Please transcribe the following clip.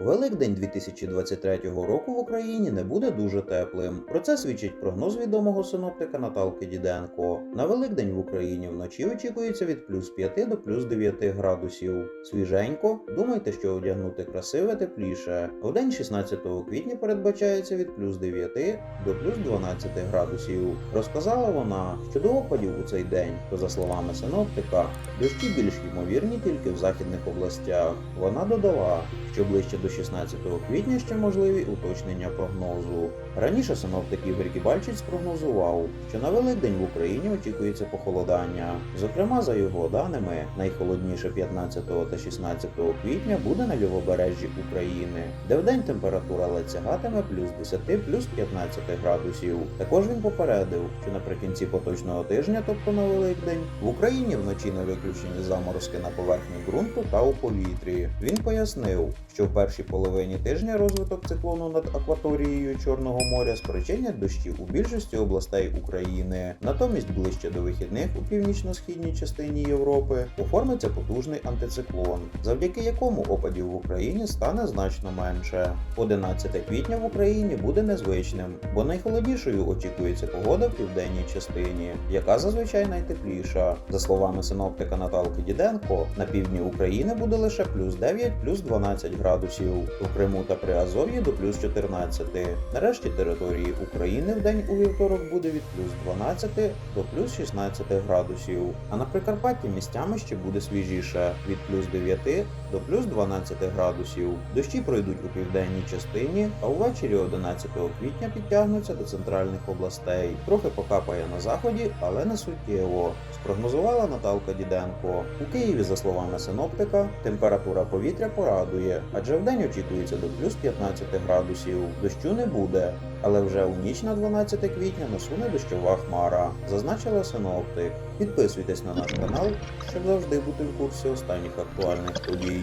Великдень 2023 року в Україні не буде дуже теплим. Про це свідчить прогноз відомого синоптика Наталки Діденко. На Великдень в Україні вночі очікується від плюс 5 до плюс 9 градусів. Свіженько, думайте, що одягнути красиве тепліше. В день 16 квітня передбачається від плюс 9 до плюс 12 градусів. Розказала вона, що до опадів у цей день, то за словами синоптика, дощі більш ймовірні тільки в західних областях. Вона додала, що ближче до 16 квітня ще можливі уточнення прогнозу. Раніше синоптик Ігор Кібальчич спрогнозував, що на Великдень в Україні очікується похолодання. Зокрема, за його даними, найхолодніше 15 та 16 квітня буде на лівобережжі України, де вдень температура ледь сягатиме плюс 10 плюс 15 градусів. Також він попередив, що наприкінці поточного тижня, тобто на Великдень, в Україні вночі не виключені заморозки на поверхні ґрунту та у повітрі. Він пояснив, що в першій половині тижня розвиток циклону над акваторією Чорного моря спричинять дощі у більшості областей України. Натомість ближче до вихідних у північно-східній частині Європи оформиться потужний антициклон, завдяки якому опадів в Україні стане значно менше. 11 квітня в Україні буде незвичним, бо найхолоднішою очікується погода в південній частині, яка зазвичай найтепліша. За словами синоптика Наталки Діденко, на півдні України буде лише плюс 9, плюс 12 градусів, у Криму та Приазов'ї до плюс 14. Нарешті території України в день у вівторок буде від плюс 12 до плюс 16 градусів, а на Прикарпатті місцями ще буде свіжіше від плюс 9 до плюс 12 градусів. Дощі пройдуть у південній частині, а увечері 11 квітня підтягнуться до центральних областей. Трохи покапає на заході, але не суттєво. Спрогнозувала Наталка Діденко. У Києві, за словами синоптика, температура повітря порадує, адже вдень очікується до плюс 15 градусів. Дощу не буде, але вже у ніч на 12 квітня насуне дощова хмара, зазначила синоптик. Підписуйтесь на наш канал, щоб завжди бути в курсі останніх актуальних подій.